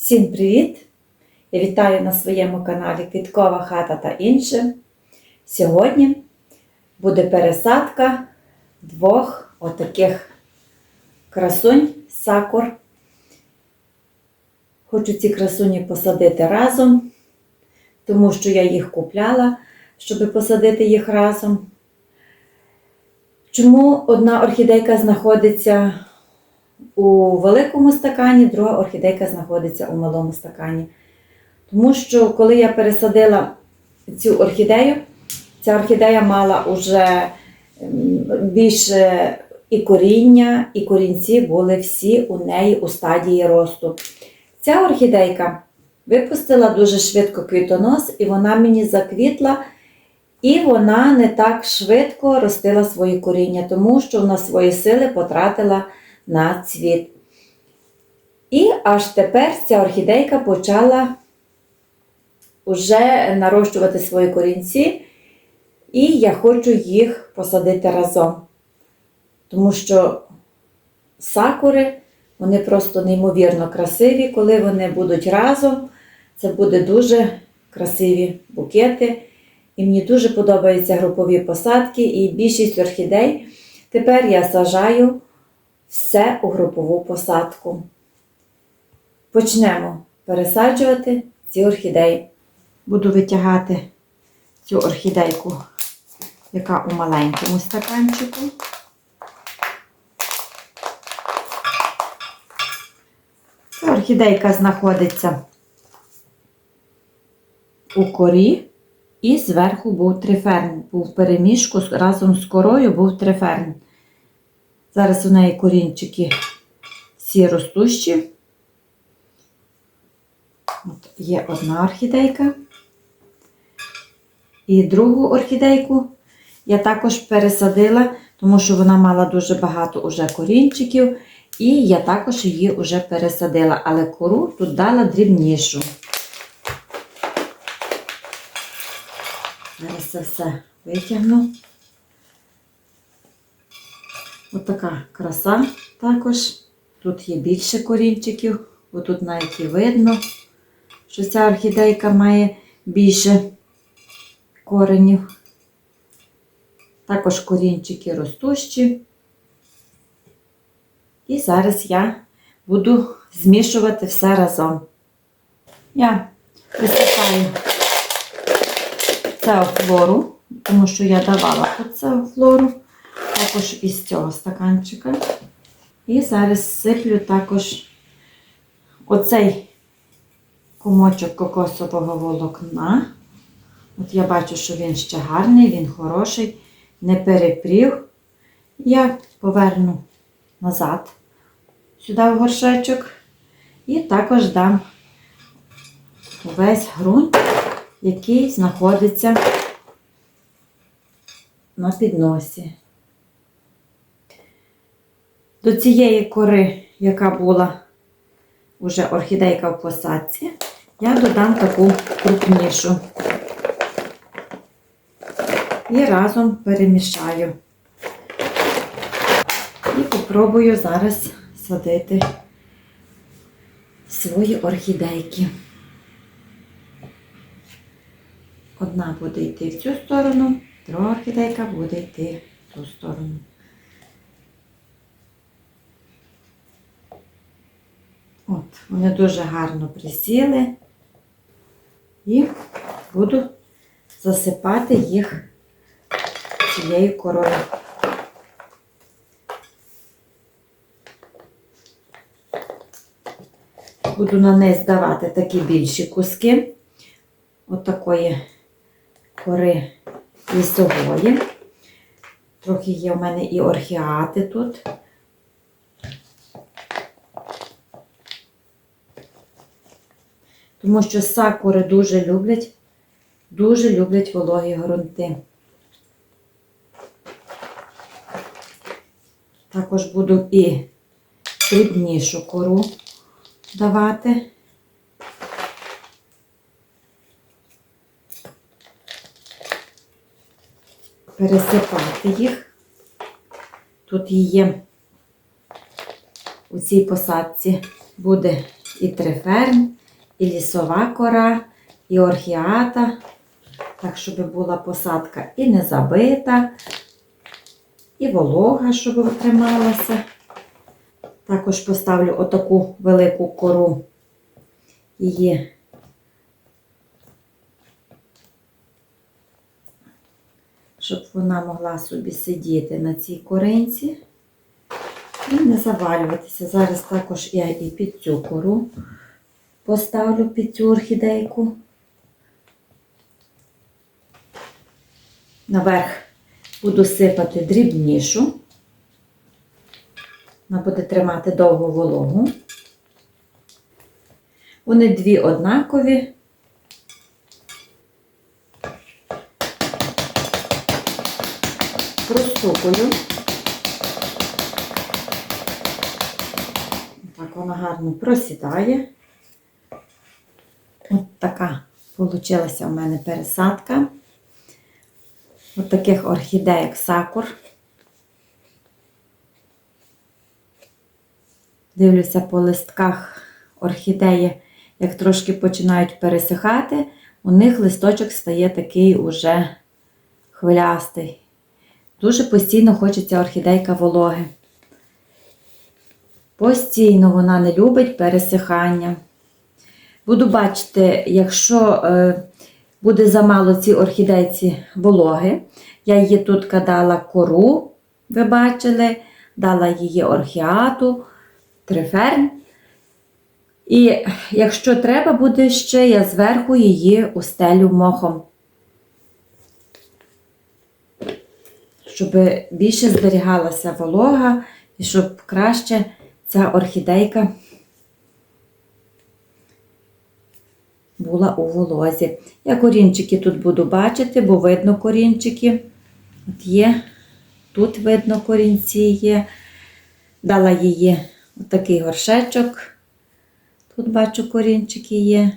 Всім привіт! Я вітаю на своєму каналі Квіткова хата та інше. Сьогодні буде пересадка двох отаких красунь сакур. Хочу ці красуні посадити разом, тому що я їх купляла, щоб посадити їх разом. Чому одна орхідейка знаходиться у великому стакані, друга орхідейка знаходиться у малому стакані. Тому що коли я пересадила цю орхідею, ця орхідея мала вже більше і коріння, і корінці були всі у неї у стадії росту. Ця орхідейка випустила дуже швидко квітонос, і вона мені заквітла, і вона не так швидко ростила свої коріння, тому що вона свої сили потратила на цвіт. І аж тепер ця орхідейка почала вже нарощувати свої корінці, і я хочу їх посадити разом. Тому що сакури, вони просто неймовірно красиві, коли вони будуть разом. Це буде дуже красиві букети. І мені дуже подобаються групові посадки, і більшість орхідей тепер я сажаю все у групову посадку. Почнемо пересаджувати ці орхідеї. Буду витягати цю орхідейку, яка у маленькому стаканчику. Ця орхідейка знаходиться у корі, і зверху був триферн. Був переміжку разом з корою був триферн. Зараз у неї корінчики всі ростущі. От Є одна орхідейка. І другу орхідейку я також пересадила, тому що вона мала дуже багато уже корінчиків, і я також її вже пересадила, але кору тут дала дрібнішу. Зараз це все витягну. Ось така краса також. Тут є більше корінчиків, бо тут навіть і видно, що ця орхідейка має більше коренів. Також корінчики ростущі. І зараз я буду змішувати все разом. Я висипаю це флору, тому що я давала оце флору також із цього стаканчика. І зараз сиплю також оцей комочок кокосового волокна. От я бачу, що він ще гарний, він хороший, не перепрів. Я поверну назад сюди в горшечок. І також дам весь ґрунт, який знаходиться на підносі. До цієї кори, яка була вже орхідейка в посадці, я додам таку крупнішу і разом перемішаю. І попробую зараз садити свої орхідейки. Одна буде йти в цю сторону, друга орхідейка буде йти в ту сторону. От, вони дуже гарно присіли і буду засипати їх цією корою. Буду на неї здавати такі більші куски от такої кори лісової. Трохи є в мене і орхіати тут. Тому що сакури дуже люблять, дуже люблять вологі ґрунти. Також буду і дрібнішу кору давати. Пересипати їх. Тут її у цій посадці буде і триферн, і лісова кора, і орхіата. Так, щоб була посадка і не забита, і волога, щоб трималася. Також поставлю отаку велику кору. Її щоб вона могла собі сидіти на цій коринці і не завалюватися. Зараз також я і під цю кору поставлю під цю орхідейку. Наверх буду сипати дрібнішу. Вона буде тримати довгу вологу. Вони дві однакові. Простукую. Так вона гарно просідає. От така получилася у мене пересадка. От таких орхідеїк сакур. Дивлюся по листках орхідеї, як трошки починають пересихати, у них листочок стає такий уже хвилястий. Дуже постійно хочеться орхідейка вологи. Постійно вона не любить пересихання. Буду бачити, якщо е, буде замало цій орхідейці вологи, я її тут дала кору, ви бачили, дала її орхіату, триферн. І якщо треба буде ще, я зверху її устелю мохом. Щоб більше зберігалася волога і щоб краще ця орхідейка була у волозі. Я корінчики тут буду бачити, бо видно корінчики. От є, тут видно корінці є. Дала її отакий горшечок. Тут бачу корінчики є.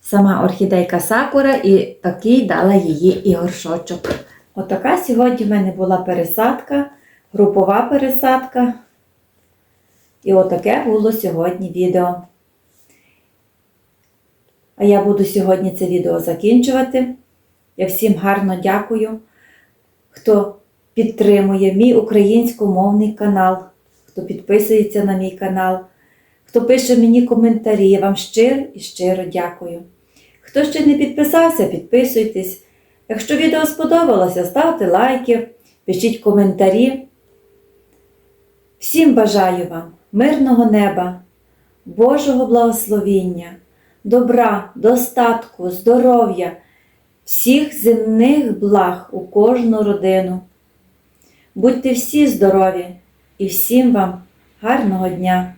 Сама орхідейка сакура і такий дала її і горшочок. Отака сьогодні в мене була пересадка, групова пересадка. І отаке було сьогодні відео. А я буду сьогодні це відео закінчувати. Я всім гарно дякую, хто підтримує мій українськомовний канал, хто підписується на мій канал, хто пише мені коментарі. Я вам щиро і щиро дякую. Хто ще не підписався, підписуйтесь. Якщо відео сподобалося, ставте лайки, пишіть коментарі. Всім бажаю вам мирного неба, Божого благословіння, добра, достатку, здоров'я, всіх земних благ у кожну родину. Будьте всі здорові і всім вам гарного дня!